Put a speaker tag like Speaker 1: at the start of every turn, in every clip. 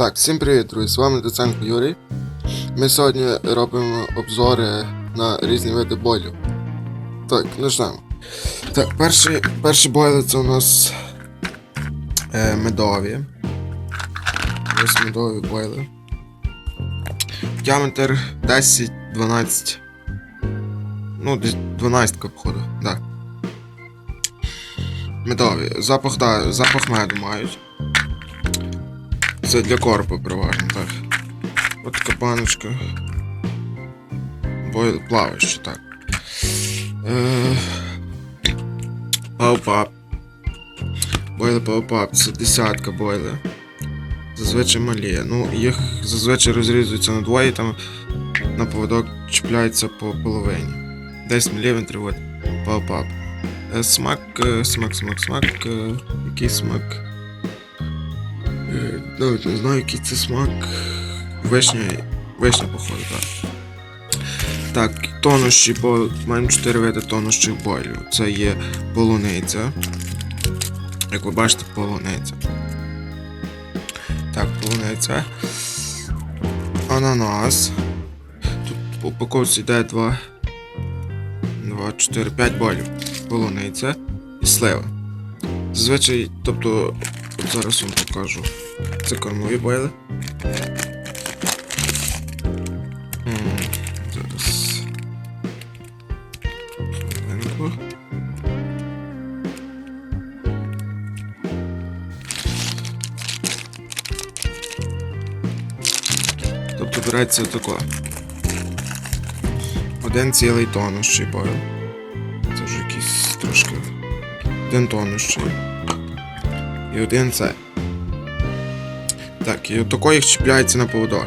Speaker 1: Так, всім привіт, друзі! З вами Доценко Юрій. Ми сьогодні робимо обзори на різні види бойлів. Так, почнемо. Так, перший, перший бойлер це у нас е, медові. Ось медові бойли. Діаметр 10-12. Ну, 12 походу, так. Медові. Запах, да, запах меду мають. Це для корпу переважно, так. От така баночка. Бойл плаваючи, так. Е... Пау-пап. Бойли пау-пап, це десятка бойли. Зазвичай малі. Ну, їх зазвичай розрізуються на двоє, там на поводок чіпляється по половині. 10 мм от пау-пап. Смак, смак, смак, смак. е, Який смак? Е, Навіть не знаю, який це смак. Вишня, вишня, походу, так. Так, тонущі, бо маємо 4 види тонущих бойлів. Це є полуниця. Як ви бачите, полуниця. Так, полуниця. Ананас. Тут по упаковці йде 2. 2, 4, 5 болів. Полуниця і слива. Зазвичай, тобто, зараз вам покажу. Це кормові. Хвилинку. Тобто береться тако. Один цілий тонущий бойл. Це вже якийсь трошки. Один тонущий. І один це. Так, і отако їх чіпляється на поводок.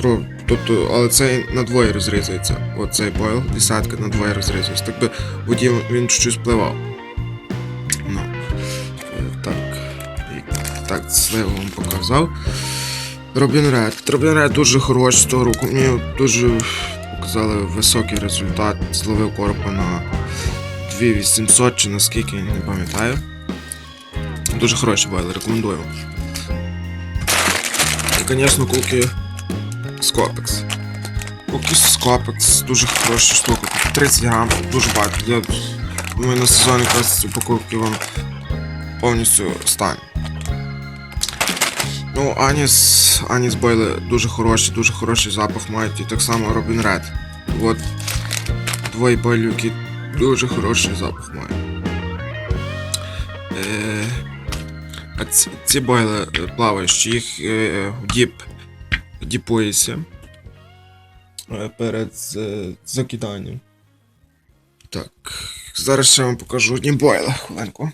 Speaker 1: Про, тобто, але цей на двоє розрізується. Оцей бойл, десятка на двоє розрізується. Так би воді він чуть-чуть спливав. Ну. Так. Так, сливу вам показав. Робін Ред. Робін Ред дуже хороший з того року. Мені дуже показали високий результат. Зловив коропа на 2800 чи наскільки, не пам'ятаю. Дуже хороший бойл, рекомендую. І, звісно, куки Скопекс. Куки Скопекс, дуже хороша штука. 30 грам, дуже багато. Я думаю, на сезон якраз упаковки вам повністю стане. Ну, Аніс, Аніс Бойли дуже хороші, дуже хороший запах мають. І так само Робін Ред. От двоє бойлів, які дуже хороший запах мають. А ці, ці бойли плаваючі, їх е, діп діпується е, перед закиданням. Так, зараз ще вам покажу одні бойли, хвилинку.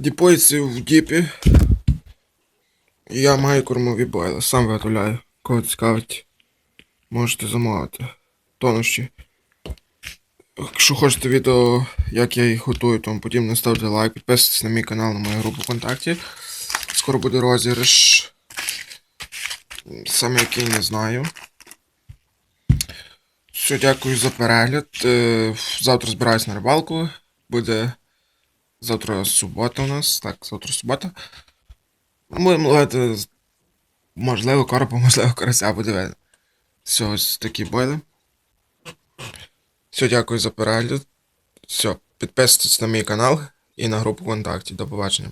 Speaker 1: Діпується в діпі. Я маю кормові бойли, сам виготовляю. Кого цікавить, можете замовити. Тонущі. Якщо хочете відео, як я їх готую, тому подібне, ставте лайк, підписуйтесь на мій канал, на мою групу ВКонтакті. Скоро буде розіграш. Саме який не знаю. Все, дякую за перегляд. Е, Завтра збираюсь на рибалку. Буде завтра субота у нас. Так, завтра субота. Будемо ловити, можливо, коропа, можливо, карася буде. Все, ось такі бойли. Все, дякую за перегляд. Все, підписуйтесь на мій канал і на групу ВКонтакті. До побачення.